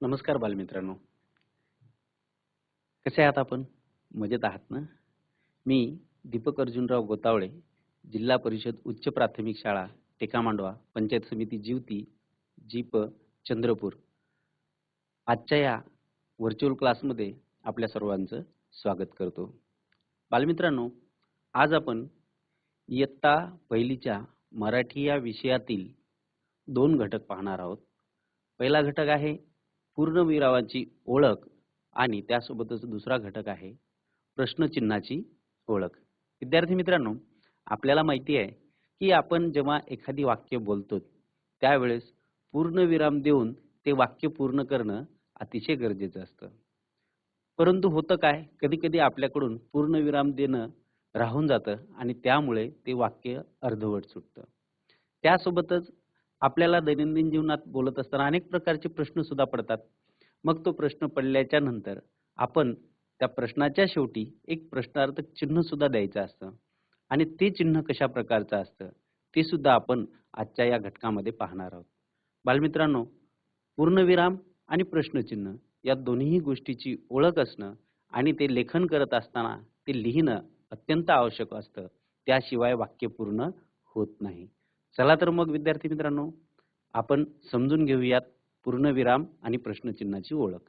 नमस्कार बालमित्रांनो. कसे आहात आपण? मजेत आहात ना? मी दीपक अर्जुनराव गोतावळे जिल्हा परिषद उच्च प्राथमिक शाळा टेकामांडवा पंचायत समिती जीवती जीप चंद्रपूर. आजच्या या व्हर्च्युअल क्लासमध्ये आपल्या सर्वांचं स्वागत करतो. बालमित्रांनो आज आपण इयत्ता पहिलीच्या मराठी या विषयातील दोन घटक पाहणार आहोत. पहिला घटक आहे पूर्णविरामाची ओळख आणि त्यासोबतच दुसरा घटक आहे प्रश्नचिन्हाची ओळख. विद्यार्थी मित्रांनो आपल्याला माहिती आहे की आपण जेव्हा एखादी वाक्य बोलतो त्यावेळेस पूर्णविराम देऊन ते वाक्य पूर्ण करणं अतिशय गरजेचं असतं. परंतु होतं काय? कधी कधी आपल्याकडून पूर्णविराम देणं राहून जातं आणि त्यामुळे ते वाक्य अर्धवट सुटतं. त्यासोबतच आपल्याला दैनंदिन जीवनात बोलत असताना अनेक प्रकारचे प्रश्न सुद्धा पडतात. मग तो प्रश्न पडल्याच्या नंतर आपण त्या प्रश्नाच्या शेवटी एक प्रश्नार्थक चिन्ह सुद्धा द्यायचं असतं. आणि ते चिन्ह कशा प्रकारचं असतं ते सुद्धा आपण आजच्या या घटकामध्ये पाहणार आहोत. बालमित्रांनो पूर्णविराम आणि प्रश्नचिन्ह या दोन्ही गोष्टीची ओळख असणं आणि ते लेखन करत असताना ते लिहिणं अत्यंत आवश्यक असतं. त्याशिवाय वाक्य पूर्ण होत नाही. चला तर मग विद्यार्थी मित्रांनो आपण समजून घेऊयात पूर्णविराम आणि प्रश्नचिन्हाची ओळख.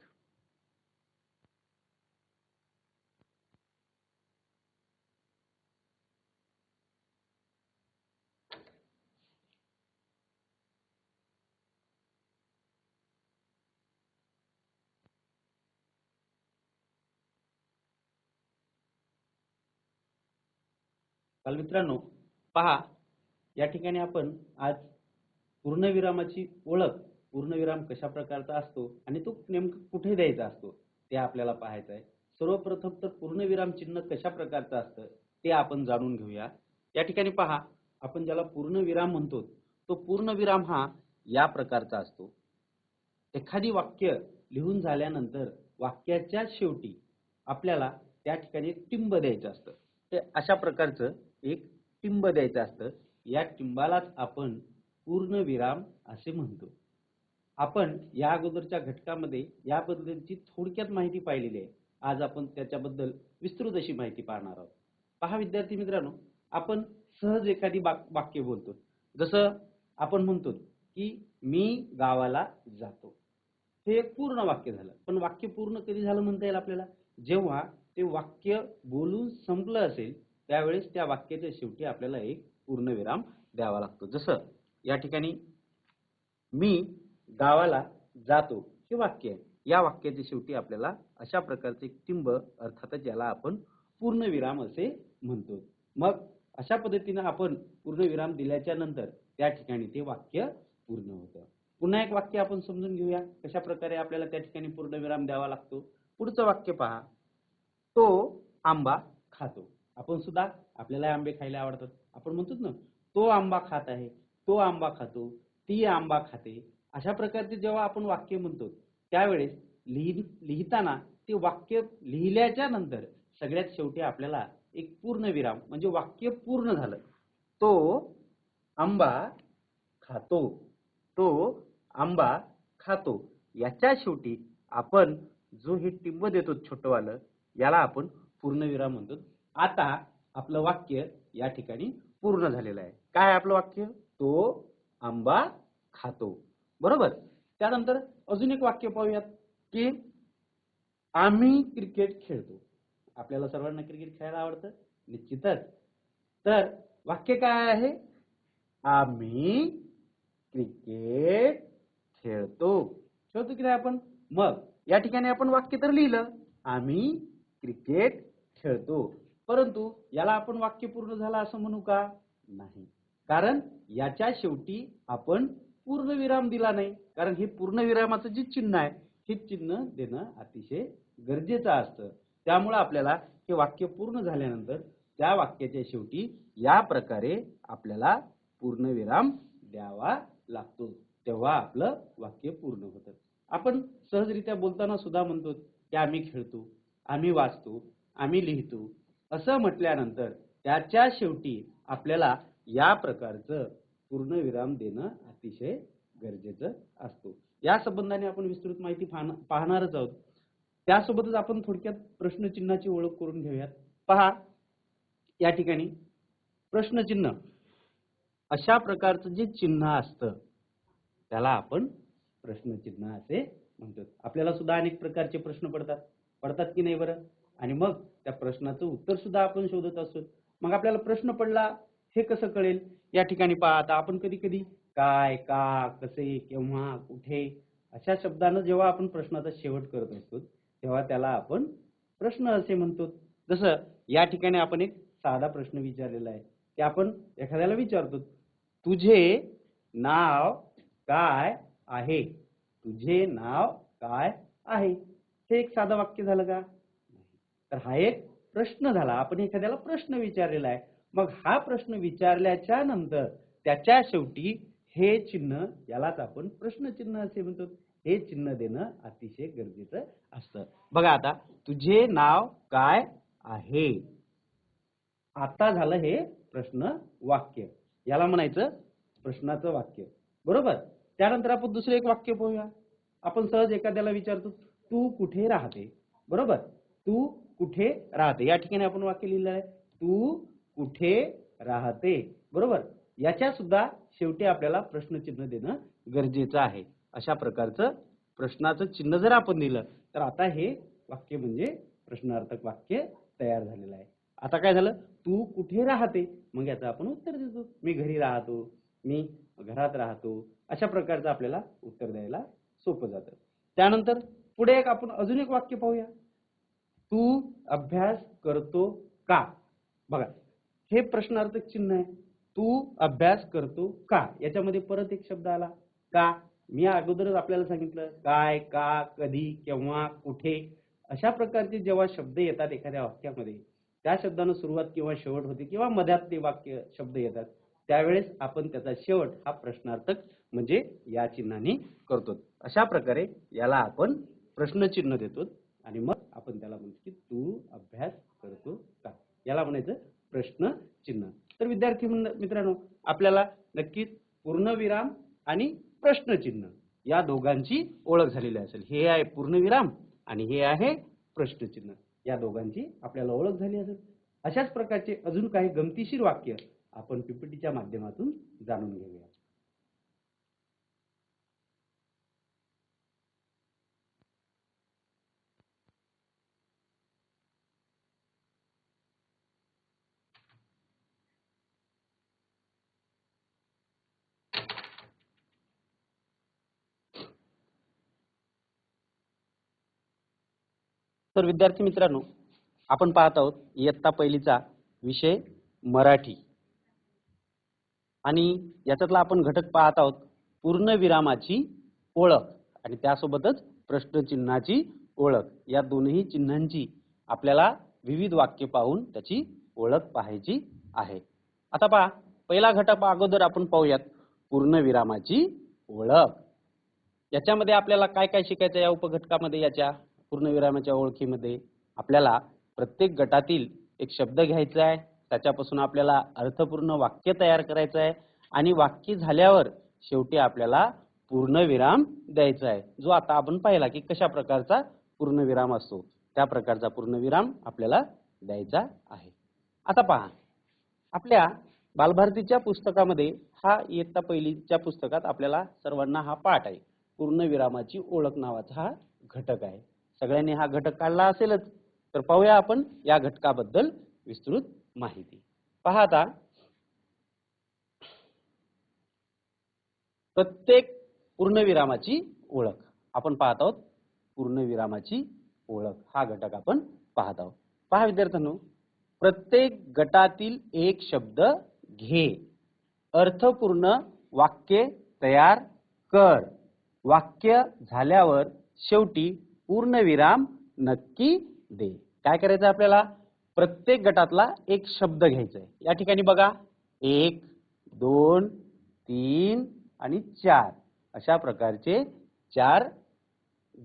बालमित्रांनो पहा या ठिकाणी आपण आज पूर्णविरामाची ओळख पूर्णविराम कशा प्रकारचा असतो आणि तो नेमकं कुठे द्यायचा असतो ते आपल्याला पाहायचं आहे. सर्वप्रथम तर पूर्णविराम चिन्ह कशा प्रकारचं असतं ते आपण जाणून घेऊया. या ठिकाणी पहा आपण ज्याला पूर्णविराम म्हणतो तो पूर्णविराम हा या प्रकारचा असतो. एखादी वाक्य लिहून झाल्यानंतर वाक्याच्या शेवटी आपल्याला त्या ठिकाणी टिंब द्यायचं असतं. ते अशा प्रकारचं एक टिंब द्यायचं असतं. या टिंबालाच आपण पूर्णविराम असे म्हणतो. आपण या अगोदरच्या घटकामध्ये याबद्दलची थोडक्यात माहिती पाहिलेली आहे. आज आपण त्याच्याबद्दल विस्तृत अशी माहिती पाहणार आहोत. पहा विद्यार्थी मित्रांनो आपण सहज एखादी वाक्य बोलतो. जसं आपण म्हणतो की मी गावाला जातो. हे एक पूर्ण वाक्य झालं. पण वाक्य पूर्ण कधी झालं म्हणता येईल आपल्याला? जेव्हा ते वाक्य बोलून संपलं असेल त्यावेळेस त्या वाक्याच्या शेवटी आपल्याला एक पूर्णविराम द्यावा लागतो. जसं या ठिकाणी मी गावाला जातो हे वाक्य आहे. या वाक्याच्या शेवटी आपल्याला अशा प्रकारचे टिंब अर्थातच ज्याला आपण पूर्णविराम असे म्हणतो. मग अशा पद्धतीनं आपण पूर्णविराम दिल्याच्या नंतर त्या ठिकाणी ते वाक्य पूर्ण होतं. पुन्हा एक वाक्य आपण समजून घेऊया. कशा प्रकारे आपल्याला त्या ठिकाणी पूर्णविराम द्यावा लागतो? पुढचं वाक्य पहा. तो आंबा खातो. आपण सुद्धा आपल्याला आंबे खायला आवडतात. आपण म्हणतो ना तो आंबा खात आहे तो आंबा खातो ती आंबा खाते. अशा प्रकारचे जेव्हा आपण वाक्य म्हणतो त्यावेळेस लिहि लिहिताना ते वाक्य लिहिल्याच्या नंतर सगळ्यात शेवटी आपल्याला एक पूर्ण विराम म्हणजे वाक्य पूर्ण झालं. तो आंबा खातो तो आंबा खातो. याच्या शेवटी आपण जो हे टिंब देतो छोटवालं याला आपण पूर्णविराम म्हणतो. आता आपलं वाक्य या ठिकाणी पूर्ण झालेलं आहे. काय आपलं वाक्य? तो आंबा खातो. बरोबर? त्यानंतर अजून एक वाक्य पाहूयात की आम्ही क्रिकेट खेळतो. आपल्याला सर्वांना क्रिकेट खेळायला आवडतं? निश्चितच. तर वाक्य काय आहे? आम्ही क्रिकेट खेळतो. खेळतो की नाही आपण? मग या ठिकाणी आपण वाक्य तर लिहिलं. आम्ही क्रिकेट खेळतो. परंतु याला आपण वाक्य पूर्ण झालं असं म्हणू का? नाही. कारण याच्या शेवटी आपण पूर्णविराम दिला नाही. कारण हे पूर्णविरामाचं जे चिन्ह आहे हे चिन्ह देणं अतिशय गरजेचं असतं. त्यामुळे आपल्याला हे वाक्य पूर्ण झाल्यानंतर त्या वाक्याच्या शेवटी या प्रकारे आपल्याला पूर्णविराम द्यावा लागतो. तेव्हा आपलं वाक्य पूर्ण होतं. आपण सहजरित्या बोलताना सुद्धा म्हणतो की आम्ही खेळतो आम्ही वाचतो आम्ही लिहितो. असं म्हटल्यानंतर त्याच्या शेवटी आपल्याला या प्रकारचं पूर्णविराम देणं अतिशय गरजेचं असतो. या संबंधाने आपण विस्तृत माहिती पाहणारच आहोत. त्यासोबतच आपण थोडक्यात प्रश्नचिन्हाची ओळख करून घेऊयात. पहा या ठिकाणी प्रश्नचिन्ह. अशा प्रकारचं जे चिन्ह असतं त्याला आपण प्रश्नचिन्ह असे म्हणतो. आपल्याला सुद्धा अनेक प्रकारचे प्रश्न पडतात. पडतात की नाही बरं? आणि मग त्या प्रश्नाचं उत्तर सुद्धा आपण शोधत असतो मग आपल्याला प्रश्न पडला हे कसं कळेल? या ठिकाणी पहा आता आपण कधी कधी काय का कसे केव्हा कुठे अशा शब्दानं जेव्हा आपण प्रश्नाचा शेवट करत असतो तेव्हा त्याला आपण प्रश्न असे म्हणतो. जसं या ठिकाणी आपण एक साधा प्रश्न विचारलेला आहे की आपण एखाद्याला विचारतो तुझे नाव काय आहे? तुझे नाव काय आहे? हे एक साधं वाक्य झालं का? तर हा एक प्रश्न झाला. आपण एखाद्याला प्रश्न विचारलेला आहे. मग हा प्रश्न विचारल्याच्या नंतर त्याच्या शेवटी हे चिन्ह यालाच आपण प्रश्नचिन्ह असे म्हणतो. हे चिन्ह देणं अतिशय गरजेचं असतं. बघा आता तुझे नाव काय आहे? आता झालं हे प्रश्न वाक्य. याला म्हणायचं प्रश्नाचं वाक्य. बरोबर? त्यानंतर आपण दुसरं एक वाक्य पाहूया. आपण सहज एखाद्याला विचारतो तू कुठे राहते? बरोबर? तू कुठे राहते? या ठिकाणी आपण वाक्य लिहिलं आहे. तू कुठे राहते? बरोबर? याच्या सुद्धा शेवटी आपल्याला प्रश्नचिन्ह देणं गरजेचं आहे. अशा प्रकारचं प्रश्नाचं चिन्ह जर आपण दिलं तर आता हे वाक्य म्हणजे प्रश्नार्थक वाक्य तयार झालेलं आहे. आता काय झालं? तू कुठे राहते? मग याचं आपण उत्तर देतो. मी घरी राहतो. मी घरात राहतो. अशा प्रकारचं आपल्याला उत्तर द्यायला सोपं जातं. त्यानंतर पुढे एक आपण अजून एक वाक्य पाहूया. तू अभ्यास करतो का? बघा हे प्रश्नार्थक चिन्ह आहे. तू अभ्यास करतो का? याच्यामध्ये परत एक शब्द आला. का? मी अगोदरच आपल्याला सांगितलं काय का कधी केव्हा कुठे? अशा प्रकारचे जेव्हा शब्द येतात एखाद्या वाक्यामध्ये त्या शब्दानं सुरुवात किंवा शेवट होते किंवा मध्यात ते वाक्य शब्द येतात त्यावेळेस आपण त्याचा शेवट हा प्रश्नार्थक म्हणजे या चिन्हाने करतो. अशा प्रकारे याला आपण प्रश्नचिन्ह देतो आणि मग आपण त्याला म्हणतो की तू अभ्यास करतो का? याला म्हणायचं प्रश्न चिन्ह तर विद्यार्थी मित्रांनो आपल्याला नक्कीच पूर्णविराम आणि प्रश्नचिन्ह या दोघांची ओळख झालेली असेल. हे आहे पूर्णविराम आणि हे आहे प्रश्नचिन्ह. या दोघांची आपल्याला ओळख झाली असेल. अशाच प्रकारचे अजून काही गमतीशीर वाक्य आपण पीपीटीच्या माध्यमातून जाणून घेऊया. तर विद्यार्थी मित्रांनो आपण पाहत आहोत इयत्ता पहिलीचा विषय मराठी. आणि याच्यातला आपण घटक पाहत आहोत पूर्णविरामाची ओळख आणि त्यासोबतच प्रश्नचिन्हाची ओळख. या दोन्ही चिन्हांची आपल्याला विविध वाक्य पाहून त्याची ओळख पाहायची आहे. आता पहा पहिला घटक अगोदर आपण पाहूयात पूर्णविरामाची ओळख. याच्यामध्ये आपल्याला काय काय शिकायचं या उपघटकामध्ये याच्या? पूर्णविरामाच्या ओळखीमध्ये आपल्याला प्रत्येक गटातील एक शब्द घ्यायचा आहे. त्याच्यापासून आपल्याला अर्थपूर्ण वाक्य तयार करायचं आहे. आणि वाक्य झाल्यावर शेवटी आपल्याला पूर्णविराम द्यायचा आहे. जो आता आपण पाहिला की कशा प्रकारचा पूर्णविराम असतो. त्या प्रकारचा पूर्णविराम आपल्याला द्यायचा आहे. आता पहा. आपल्या बालभारतीच्या पुस्तकामध्ये हा इयत्ता पहिलीच्या पुस्तकात आपल्याला सर्वांना हा पाठ आहे. पूर्णविरामाची ओळख नावाचा हा घटक आहे. सगळ्यांनी हा घटक काढला असेलच तर पाहूया आपण या घटकाबद्दल विस्तृत माहिती. पहा आता. प्रत्येक पूर्णविरामाची ओळख. आपण पाहत आहोत पूर्णविरामाची ओळख. हा घटक आपण पाहत आहोत. पहा विद्यार्थ्यांनो प्रत्येक गटातील एक शब्द घे. अर्थपूर्ण वाक्य तयार कर. वाक्य झाल्यावर शेवटी पूर्णविराम नक्की दे. काय करायचं आपल्याला? प्रत्येक गटातला एक शब्द घ्यायचा आहे या ठिकाणी बघा. एक दोन तीन आणि चार. अशा प्रकारचे चार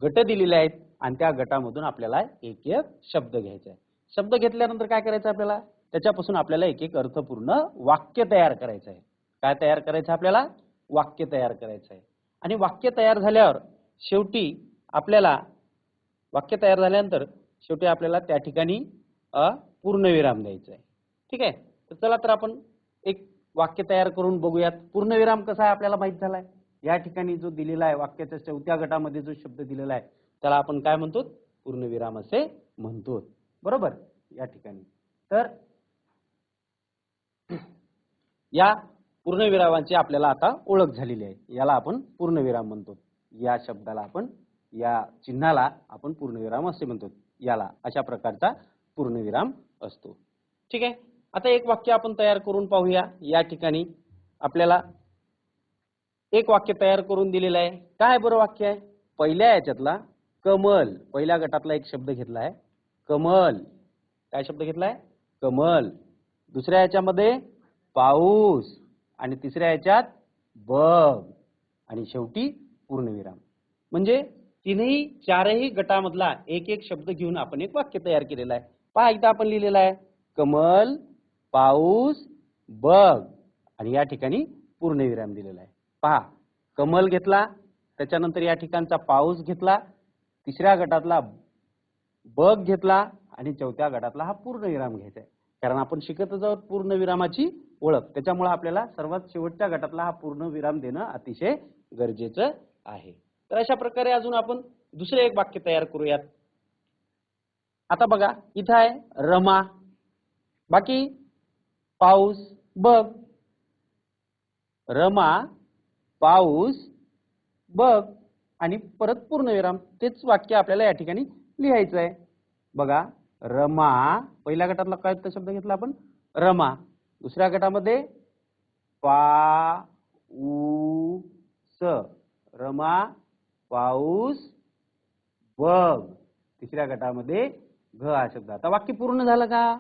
गट दिलेले आहेत आणि त्या गटामधून आपल्याला एक एक शब्द घ्यायचा आहे शब्द घेतल्यानंतर काय करायचं आपल्याला? त्याच्यापासून आपल्याला एक एक अर्थपूर्ण वाक्य तयार करायचं आहे काय तयार करायचं आपल्याला? वाक्य तयार करायचं आहे आणि वाक्य तयार झाल्यावर शेवटी आपल्याला वाक्य तयार झाल्यानंतर शेवटी आपल्याला त्या ठिकाणी पूर्णविराम द्यायचा आहे ठीक आहे? तर चला तर आपण एक वाक्य तयार करून बघूयात. पूर्णविराम कसा आहे आपल्याला माहीत झालाय? या ठिकाणी जो दिलेला आहे वाक्याच्या चौथ्या गटामध्ये जो शब्द दिलेला आहे त्याला आपण काय म्हणतो? पूर्णविराम असे म्हणतो. बरोबर? या ठिकाणी. तर या पूर्णविरामाची आपल्याला आता ओळख झालेली आहे. याला आपण पूर्णविराम म्हणतो. या शब्दाला आपण या चिन्हाला आपण पूर्णविराम असे म्हणतो. याला अशा प्रकारचा पूर्णविराम असतो. ठीक आहे? आता एक वाक्य आपण तयार करून पाहूया. या ठिकाणी आपल्याला एक वाक्य तयार करून दिलेलं आहे. काय बरं वाक्य आहे? पहिल्या याच्यातला कमल. पहिल्या गटातला एक शब्द घेतला आहे कमल. काय शब्द घेतलाय? कमल. दुसऱ्या याच्यामध्ये पाऊस. आणि तिसऱ्या याच्यात बग आणि शेवटी पूर्णविराम. म्हणजे तिन्ही चारही गटामधला एक एक शब्द घेऊन आपण एक वाक्य तयार केलेलं आहे. पहा एकदा आपण लिहिलेलं आहे कमल पाऊस बग आणि या ठिकाणी पूर्णविराम दिलेला आहे. पहा कमल घेतला त्याच्यानंतर या ठिकाणचा पाऊस घेतला तिसऱ्या गटातला बग घेतला आणि चौथ्या गटातला हा पूर्णविराम घ्यायचा आहे. कारण आपण शिकतच आहोत पूर्णविरामाची ओळख. त्याच्यामुळे आपल्याला सर्वात शेवटच्या गटातला हा पूर्णविराम देणं अतिशय गरजेचं आहे. तर अशा प्रकारे अजून आपण दुसरे एक वाक्य तयार करूयात. आता बघा इथं आहे रमा. बाकी पाऊस बघ. रमा पाऊस बघ. आणि परत पूर्णविराम तेच वाक्य आपल्याला या ठिकाणी लिहायचं आहे. बघा रमा. पहिल्या गटातला काय शब्द घेतला आपण? रमा. दुसऱ्या गटामध्ये पा उ स. रमा पाऊस बघ तिसऱ्या गटामध्ये घ हा शब्द आता वाक्य पूर्ण झालं का?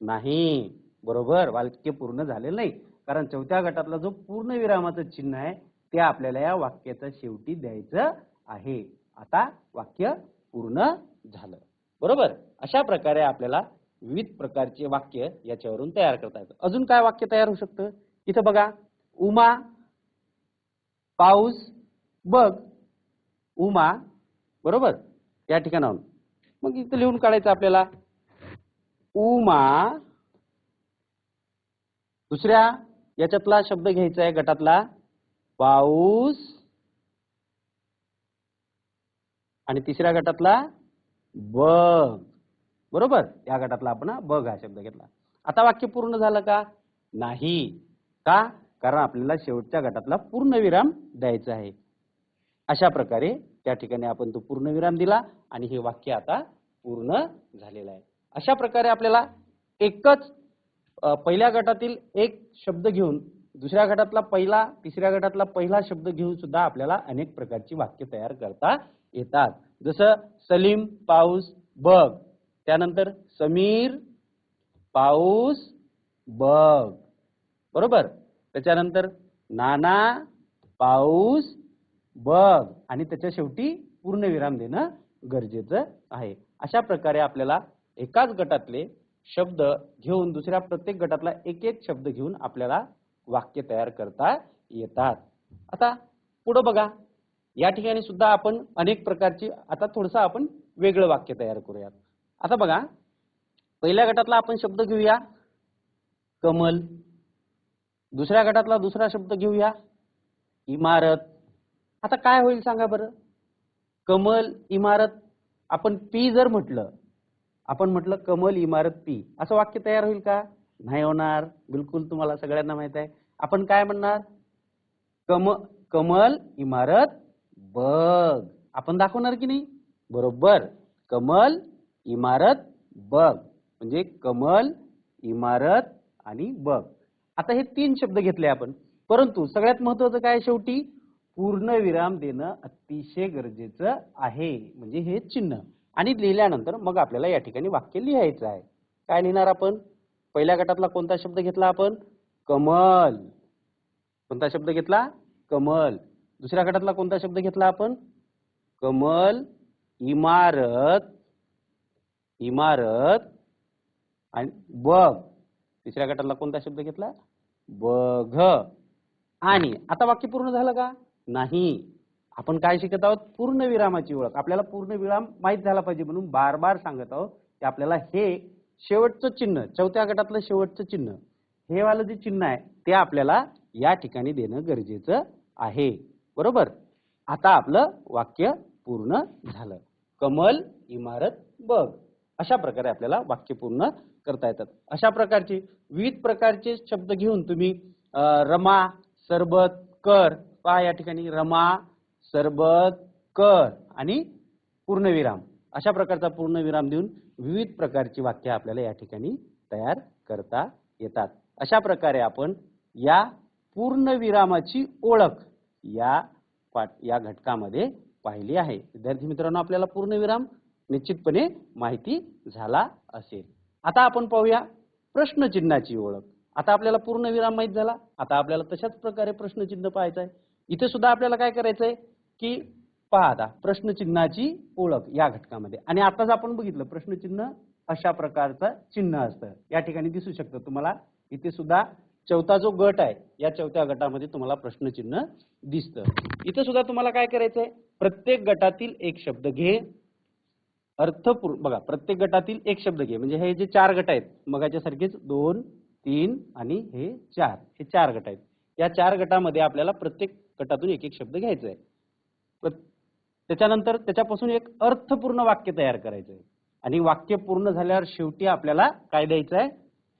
नाही. बरोबर. वाक्य पूर्ण झालेलं नाही. कारण चौथ्या गटातला जो पूर्ण विरामाचं चिन्ह आहे ते आपल्याला या वाक्याचा शेवटी द्यायचं आहे. आता वाक्य पूर्ण झालं. बरोबर? अशा प्रकारे आपल्याला विविध प्रकारचे वाक्य याच्यावरून तयार करता येतं. अजून काय वाक्य तयार होऊ शकतं? इथं बघा. उमा पाऊस बघ. उमा बरोबर? या ठिकाणाहून. मग इथं लिहून काढायचं आपल्याला. उमा दुसऱ्या याच्यातला शब्द घ्यायचा आहे गटातला. पाऊस आणि तिसऱ्या गटातला बग बरोबर? या गटातला आपण बग हा शब्द घेतला. आता वाक्य पूर्ण झालं का? नाही. का? कारण आपल्याला शेवटच्या गटातला पूर्ण विराम द्यायचा आहे. अशा प्रकारे त्या ठिकाणी आपण तो पूर्णविराम दिला आणि हे वाक्य आता पूर्ण झालेलं आहे. अशा प्रकारे आपल्याला एकच पहिल्या गटातील एक शब्द घेऊन दुसऱ्या गटातला पहिला तिसऱ्या गटातला पहिला शब्द घेऊन सुद्धा आपल्याला अनेक प्रकारची वाक्य तयार करता येतात. जसं सलीम पाऊस बग त्यानंतर समीर पाऊस बग बरोबर? त्याच्यानंतर नाना पाऊस बघ. आणि त्याच्या शेवटी पूर्णविराम देणं गरजेचं आहे. अशा प्रकारे आपल्याला एकाच गटातले शब्द घेऊन दुसऱ्या प्रत्येक गटातला एक एक शब्द घेऊन आपल्याला वाक्य तयार करता येतात. आता पुढं बघा. या ठिकाणी सुद्धा आपण अनेक प्रकारची आता थोडंसं आपण वेगळं वाक्य तयार करूयात. आता बघा. पहिल्या गटातला आपण शब्द घेऊया. कमल. दुसऱ्या गटातला दुसरा शब्द घेऊया. इमारत. आता काय होईल सांगा बरं? कमल इमारत आपण पी जर म्हटलं आपण म्हटलं कमल इमारत पी असं वाक्य तयार होईल का? नाही होणार. बिलकुल तुम्हाला सगळ्यांना माहीत आहे. आपण काय म्हणणार? कम कमल इमारत बघ. आपण दाखवणार की नाही? बरोबर. कमल इमारत बघ. म्हणजे कमल इमारत आणि बघ. आता हे तीन शब्द घेतले आपण. परंतु सगळ्यात महत्वाचं काय शेवटी? पूर्ण विराम देणं अतिशय गरजेचं आहे. म्हणजे हे चिन्ह. आणि लिहिल्यानंतर मग आपल्याला या ठिकाणी वाक्य लिहायचं आहे. काय लिहिणार आपण? पहिल्या गटातला कोणता शब्द घेतला आपण? कमल. कोणता शब्द घेतला? कमल. दुसऱ्या गटातला कोणता शब्द घेतला आपण? कमल. इमारत. इमारत. आणि बघ. तिसऱ्या गटातला कोणता शब्द घेतला? बघ. आणि आता वाक्य पूर्ण झालं का? नाही. आपण काय शिकत आहोत? पूर्ण विरामाची ओळख. आपल्याला पूर्ण विराम माहीत झाला पाहिजे म्हणून बार बार सांगत आहोत की आपल्याला हे शेवटचं चिन्ह चौथ्या गटातलं शेवटचं चिन्ह हे वालं जे चिन्ह आहे ते आपल्याला या ठिकाणी देणं गरजेचं आहे. बरोबर? आता आपलं वाक्य पूर्ण झालं. कमल इमारत बघ. अशा प्रकारे आपल्याला वाक्य पूर्ण करता येतात. अशा प्रकारचे विविध प्रकारचे शब्द घेऊन तुम्ही रमा सरबत कर पहा या ठिकाणी रमा सरबत कर आणि पूर्णविराम. अशा प्रकारचा पूर्णविराम देऊन विविध प्रकारची वाक्य आपल्याला या ठिकाणी तयार करता येतात. अशा प्रकारे आपण या पूर्णविरामाची ओळख या पाठ या घटकामध्ये पाहिली आहे. विद्यार्थी मित्रांनो आपल्याला पूर्णविराम निश्चितपणे माहिती झाला असेल. आता आपण पाहूया प्रश्नचिन्हाची ओळख. आता आपल्याला पूर्णविराम माहीत झाला. आता आपल्याला तशाच प्रकारे प्रश्नचिन्ह पाहायचं आहे. इथे सुद्धा आपल्याला काय करायचं आहे की पहा आता प्रश्नचिन्हाची ओळख या घटकामध्ये. आणि आताच आपण बघितलं प्रश्नचिन्ह अशा प्रकारचं चिन्ह असतं. या ठिकाणी दिसू शकतं तुम्हाला. इथे सुद्धा चौथा जो गट आहे या चौथ्या गटामध्ये तुम्हाला प्रश्नचिन्ह दिसतं. इथे सुद्धा तुम्हाला काय करायचंय? प्रत्येक गटातील एक शब्द घे. अर्थपूर्ण बघा प्रत्येक गटातील एक शब्द घे. म्हणजे हे जे चार गट आहेत मगाच्या सारखेच दोन तीन आणि हे चार. हे चार गट आहेत. या चार गटामध्ये आपल्याला प्रत्येक गटातून एक एक शब्द घ्यायचा. आहे त्याच्यानंतर त्याच्यापासून एक अर्थपूर्ण वाक्य तयार करायचं. आहे आणि वाक्य पूर्ण झाल्यावर शेवटी आपल्याला काय द्यायचं आहे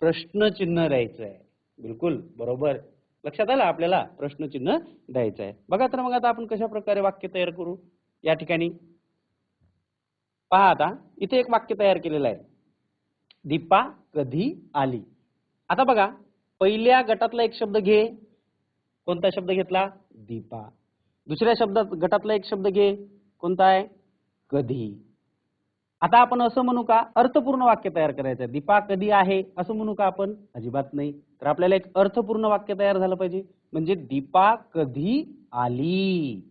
प्रश्नचिन्ह द्यायचं आहे बिलकुल बरोबर. लक्षात आलं? आपल्याला प्रश्नचिन्ह द्यायचं आहे बघा तर मग आता आपण कशा प्रकारे वाक्य तयार करू? या ठिकाणी. पहा आता इथे एक वाक्य तयार केलेलं आहे. दीपा कधी आली? आता बघा पहिल्या गटातला एक शब्द घे. कोणता शब्द घेतला? दीपा. दुसऱ्या शब्दात गटातला एक शब्द घे. कोणता आहे? कधी. आता आपण असं म्हणू का अर्थपूर्ण वाक्य तयार करायचं आहे. दीपा कधी आहे? असं म्हणू का आपण? अजिबात नाही. तर आपल्याला एक अर्थपूर्ण वाक्य तयार झालं पाहिजे. म्हणजे दीपा कधी आली?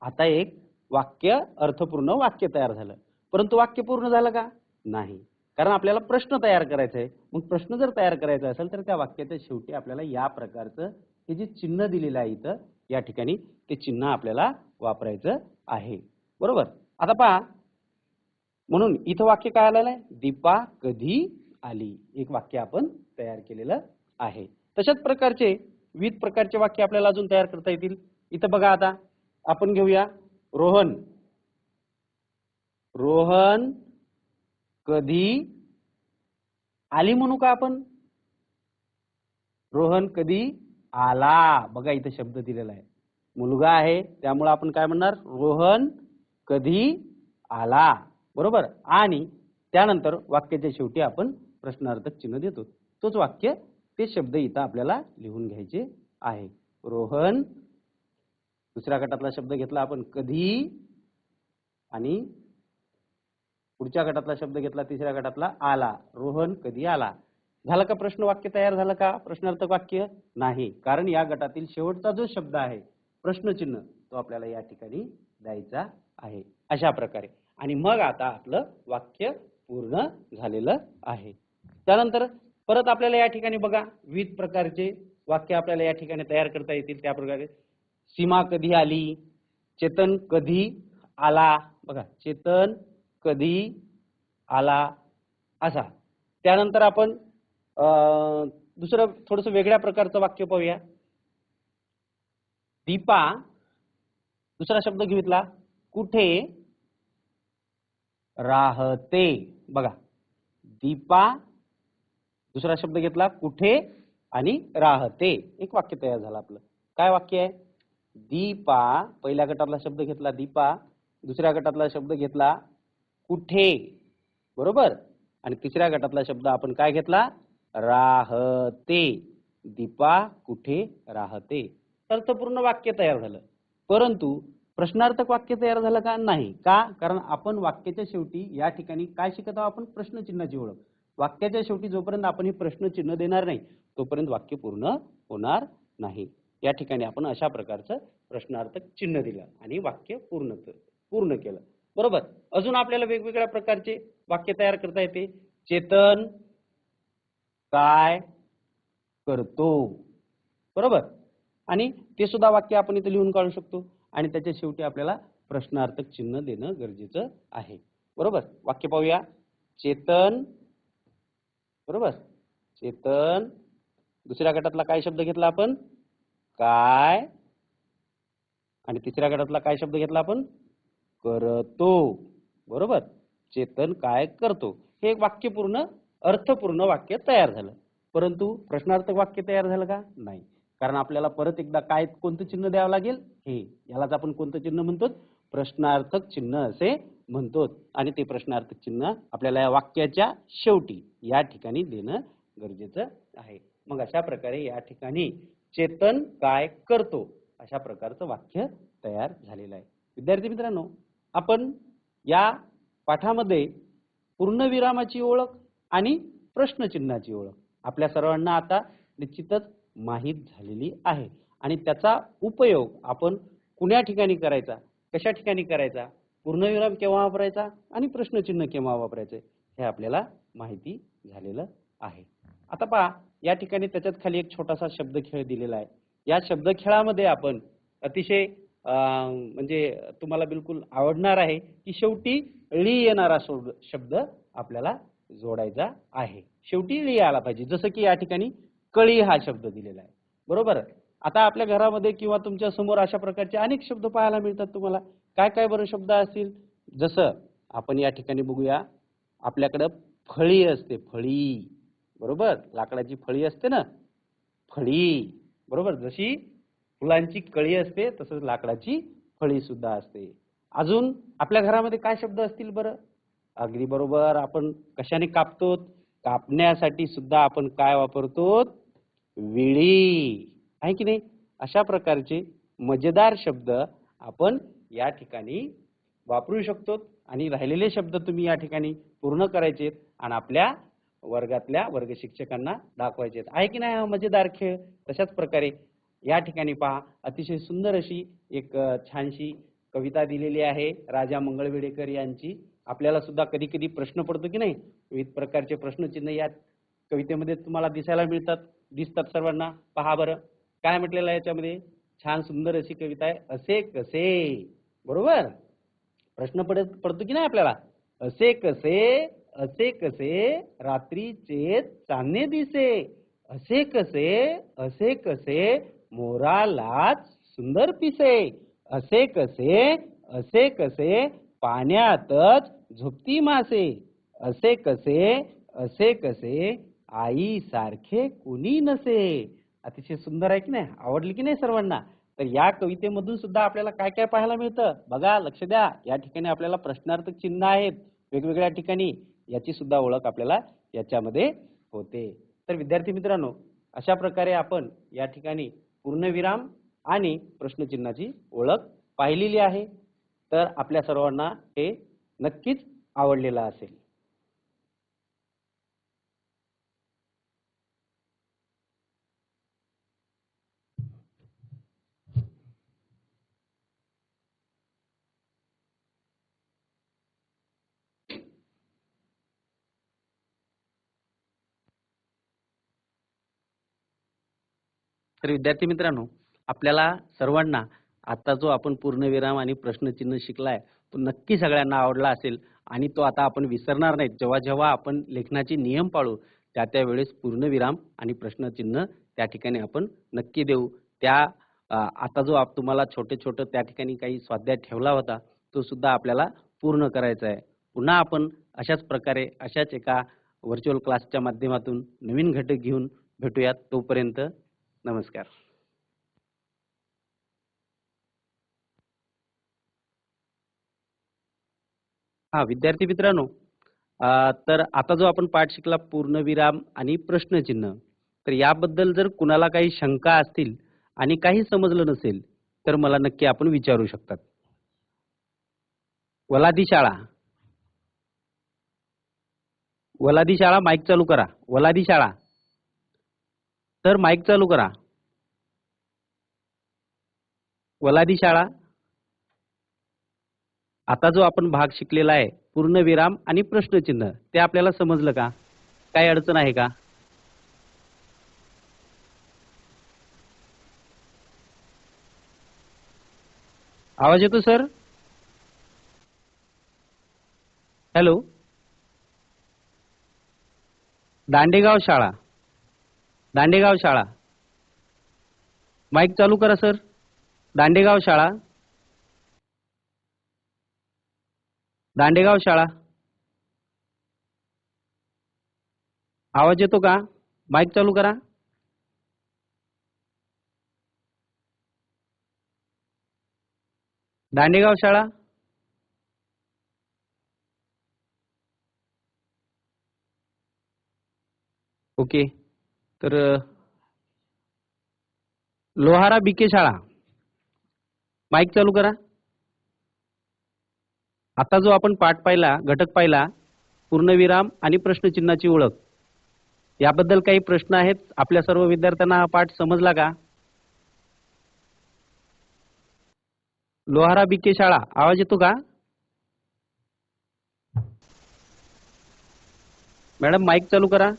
आता एक वाक्य अर्थपूर्ण वाक्य तयार झालं. परंतु वाक्य पूर्ण झालं का? नाही. कारण आपल्याला प्रश्न तयार करायचा आहे. मग प्रश्न जर तयार करायचा असेल तर त्या वाक्याच्या शेवटी आपल्याला या प्रकारचं हे जे चिन्ह दिलेलं आहे इथं या ठिकाणी ते चिन्ह आपल्याला वापरायचं आहे. बरोबर? आता पहा. म्हणून इथं वाक्य काय आलेलं आहे? दीपा कधी आली? एक वाक्य आपण तयार केलेलं आहे. तशाच प्रकारचे विविध प्रकारचे वाक्य आपल्याला अजून तयार करता येतील. इथं बघा आता. आपण घेऊया. रोहन. रोहन कधी आली म्हणू का आपण? रोहन कधी आला. बघा इथं शब्द दिलेला आहे. मुलगा आहे त्यामुळे आपण काय म्हणणार? रोहन कधी आला. बरोबर? आणि त्यानंतर वाक्याच्या शेवटी आपण प्रश्नार्थक चिन्ह देतो. तोच वाक्य ते शब्द इथं आपल्याला लिहून घ्यायचे आहे. रोहन दुसऱ्या गटातला शब्द घेतला आपण कधी? आणि पुढच्या गटातला शब्द घेतला तिसऱ्या गटातला आला. रोहन कधी आला? झालं का प्रश्न वाक्य तयार झालं का? प्रश्नार्थक वाक्य नाही. कारण या गटातील शेवटचा जो शब्द आहे प्रश्नचिन्ह तो आपल्याला या ठिकाणी द्यायचा आहे. अशा प्रकारे. आणि मग आता आपलं वाक्य पूर्ण झालेलं आहे. त्यानंतर परत आपल्याला या ठिकाणी बघा विविध प्रकारचे वाक्य आपल्याला या ठिकाणी तयार करता येतील. त्या प्रकारे सीमा कधी आली? चेतन कधी आला? बघा चेतन कधी आला? असा. त्यानंतर आपण दुसरं थोडस वेगळ्या प्रकारचं वाक्य पाहूया. दीपा दुसरा शब्द घेतला कुठे? राहते. बघा. दीपा दुसरा शब्द घेतला. कुठे? आणि राहते. एक वाक्य तयार झालं आपलं. काय वाक्य आहे? दीपा पहिल्या गटातला शब्द घेतला दीपा दुसऱ्या गटातला शब्द घेतला कुठे? बरोबर? आणि तिसऱ्या गटातला शब्द आपण काय घेतला? राहते. दीपा कुठे राहते? अर्थपूर्ण वाक्य तयार झालं. परंतु प्रश्नार्थक वाक्य तयार झालं का? नाही. का? कारण आपण वाक्याच्या शेवटी या ठिकाणी काय शिकत आहोत? आपण प्रश्नचिन्हाची ओळख. वाक्याच्या शेवटी जोपर्यंत आपण हे प्रश्नचिन्ह देणार नाही तोपर्यंत वाक्य पूर्ण होणार नाही. या ठिकाणी आपण अशा प्रकारचं प्रश्नार्थक चिन्ह दिलं आणि वाक्य पूर्ण पूर्ण केलं. बरोबर? अजून आपल्याला वेगवेगळ्या प्रकारचे वाक्य तयार करता येते. चेतन काय करतो? बरोबर? आणि ते सुद्धा वाक्य आपण इथे लिहून काढू शकतो. आणि त्याच्या शेवटी आपल्याला प्रश्नार्थक चिन्ह देणं गरजेचं आहे. बरोबर? वाक्य पाहूया. चेतन. बरोबर? चेतन. दुसऱ्या गटातला काय शब्द घेतला आपण? काय? आणि तिसऱ्या गटातला काय शब्द घेतला आपण? करतो. बरोबर? चेतन काय करतो? हे एक वाक्यपूर्ण अर्थपूर्ण वाक्य तयार झालं. परंतु प्रश्नार्थक वाक्य तयार झालं का? नाही. कारण आपल्याला परत एकदा काय कोणतं चिन्ह द्यावं लागेल? हे. यालाच आपण कोणतं चिन्ह म्हणतो? प्रश्नार्थक चिन्ह असे म्हणतो. आणि ते प्रश्नार्थक चिन्ह आपल्याला या वाक्याच्या शेवटी या ठिकाणी देणं गरजेचं आहे. मग अशा प्रकारे या ठिकाणी चेतन काय करतो? अशा प्रकारचं वाक्य तयार झालेलं आहे. विद्यार्थी मित्रांनो आपण या पाठामध्ये पूर्णविरामाची ओळख आणि प्रश्नचिन्हाची ओळख. आपल्या सर्वांना आता निश्चितच माहीत झालेली आहे. आणि त्याचा उपयोग आपण कुण्या ठिकाणी करायचा? कशा ठिकाणी करायचा? पूर्णविराम केव्हा वापरायचा? आणि प्रश्नचिन्ह केव्हा वापरायचे? हे आपल्याला माहिती झालेलं आहे. आता पहा या ठिकाणी त्याच्यात खाली एक छोटासा शब्दखेळ दिलेला आहे. या शब्दखेळामध्ये आपण अतिशय म्हणजे तुम्हाला बिलकुल आवडणार आहे की शेवटी ळी येणारा शब्द आपल्याला जोडायचा आहे. शेवटी ळी आला पाहिजे. जसं की या ठिकाणी कळी हा शब्द दिलेला आहे. बरोबर? आता आपल्या घरामध्ये किंवा तुमच्यासमोर अशा प्रकारचे अनेक शब्द पाहायला मिळतात तुम्हाला. काय काय बरं शब्द असतील? जसं आपण या ठिकाणी बघूया. आपल्याकडं फळी असते. फळी. बरोबर? लाकडाची फळी असते ना? फळी. बरोबर? जशी फुलांची कळी असते तसंच लाकडाची फळी सुद्धा असते. अजून आपल्या घरामध्ये काय शब्द असतील बरं? अगदी बरोबर. आपण कशाने कापतो कापण्यासाठी सुद्धा आपण काय वापरतो विळी. आहे की नाही? अशा प्रकारचे मजेदार शब्द आपण या ठिकाणी वापरू शकतो आणि राहिलेले शब्द तुम्ही या ठिकाणी पूर्ण करायचे आणि आपल्या वर्गातल्या वर्ग शिक्षकांना दाखवायचे आहे की नाही हा मजेदार खेळ? तशाच प्रकारे या ठिकाणी पहा. अतिशय सुंदर अशी एक छानशी कविता दिलेली आहे राजा मंगळवेडेकर यांची. आपल्याला सुद्धा कधी कधी प्रश्न पडतो की नाही विविध प्रकारचे प्रश्नचिन्ह या कवितेमध्ये तुम्हाला दिसायला मिळतात दिसतात सर्वांना. पहा बरं काय म्हटलेलं आहे याच्यामध्ये? छान सुंदर अशी कविता आहे असे कसे? बरोबर? प्रश्न पडत पडतो की नाही आपल्याला? असे कसे असे कसे रात्रीचे चांदणे दिसे. असे कसे असे कसे मोरालाच सुंदर पिसे. असे कसे असे कसे पाण्यातच झोपती मासे. असे कसे असे कसे आई सारखे कुणी नसे. अतिशय सुंदर आहे की नाही? आवडली की नाही सर्वांना? तर या कवितेमधून सुद्धा आपल्याला काय काय पाहायला मिळतं? बघा लक्ष द्या. या ठिकाणी आपल्याला प्रश्नार्थक चिन्ह आहेत. वेगवेगळ्या ठिकाणी. याची सुद्धा ओळख आपल्याला याच्यामध्ये होते. तर विद्यार्थी मित्रांनो अशा प्रकारे आपण या ठिकाणी पूर्णविराम आणि प्रश्नचिन्हाची ओळख पाहिलेली आहे. तर आपल्या सर्वांना हे नक्कीच आवडलेलं असेल. तर विद्यार्थी मित्रांनो आपल्याला सर्वांना आता जो आपण पूर्णविराम आणि प्रश्नचिन्ह शिकलाय तो नक्की सगळ्यांना आवडला असेल आणि तो आता आपण विसरणार नाही जेव्हा जेव्हा आपण लेखनाचे नियम पाळू त्या त्या वेळेस पूर्णविराम आणि प्रश्नचिन्ह त्या ठिकाणी आपण नक्की देऊ. त्या आता जो आप तुम्हाला छोटे छोटे त्या ठिकाणी काही स्वाध्याय ठेवला होता तो सुद्धा आपल्याला पूर्ण करायचा आहे. पुन्हा आपण अशाच प्रकारे अशाच एका व्हर्च्युअल क्लासच्या माध्यमातून नवीन घटक घेऊन भेटूयात तोपर्यंत नमस्कार. हा विद्यार्थी मित्रांनो तर आता जो आपण पाठ शिकला पूर्णविराम आणि प्रश्नचिन्ह तर याबद्दल जर कुणाला काही शंका असतील आणि काही समजलं नसेल तर मला नक्की आपण विचारू शकतात. वलादी शाळा वलादी शाळा माईक चालू करा. वलादी शाळा तर माईक चालू करा. वलादी शाळा आता जो आपण भाग शिकलेला आहे पूर्ण विराम आणि प्रश्नचिन्ह ते आपल्याला समजलं का? काय अडचण आहे का? आवाज येतो सर? हॅलो? दांडेगाव शाळा. दांडेगाव शाळा. माईक चालू करा सर. दांडेगाव शाळा. दांडेगाव शाळा. आवाज येतो का? माईक चालू करा. दांडेगाव शाळा. ओके. तर लोहारा बीके शाळा. माईक चालू करा. आता जो आपण पाठ पाहिला घटक पाहिला पूर्णविराम आणि प्रश्नचिन्हाची ओळख. याबद्दल काही प्रश्न आहेत? आपल्या सर्व विद्यार्थ्यांना हा पाठ समजला का? लोहारा बिके शाळा आवाज येतो का? मॅडम माईक चालू करा.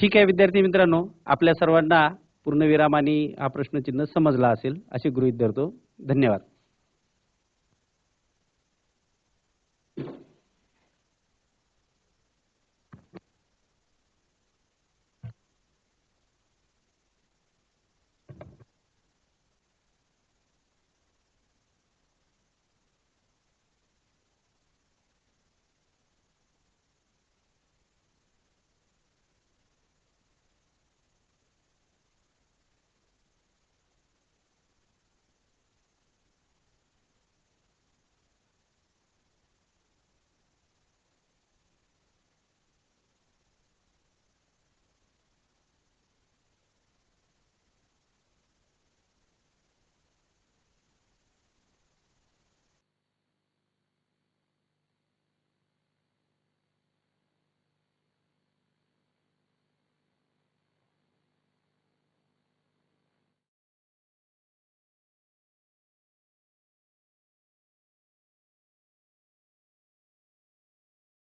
ठीक आहे विद्यार्थी मित्रांनो आपल्या सर्वांना पूर्णविराम आणि हा प्रश्नचिन्ह समजला असेल असे गृहीत धरतो. धन्यवाद.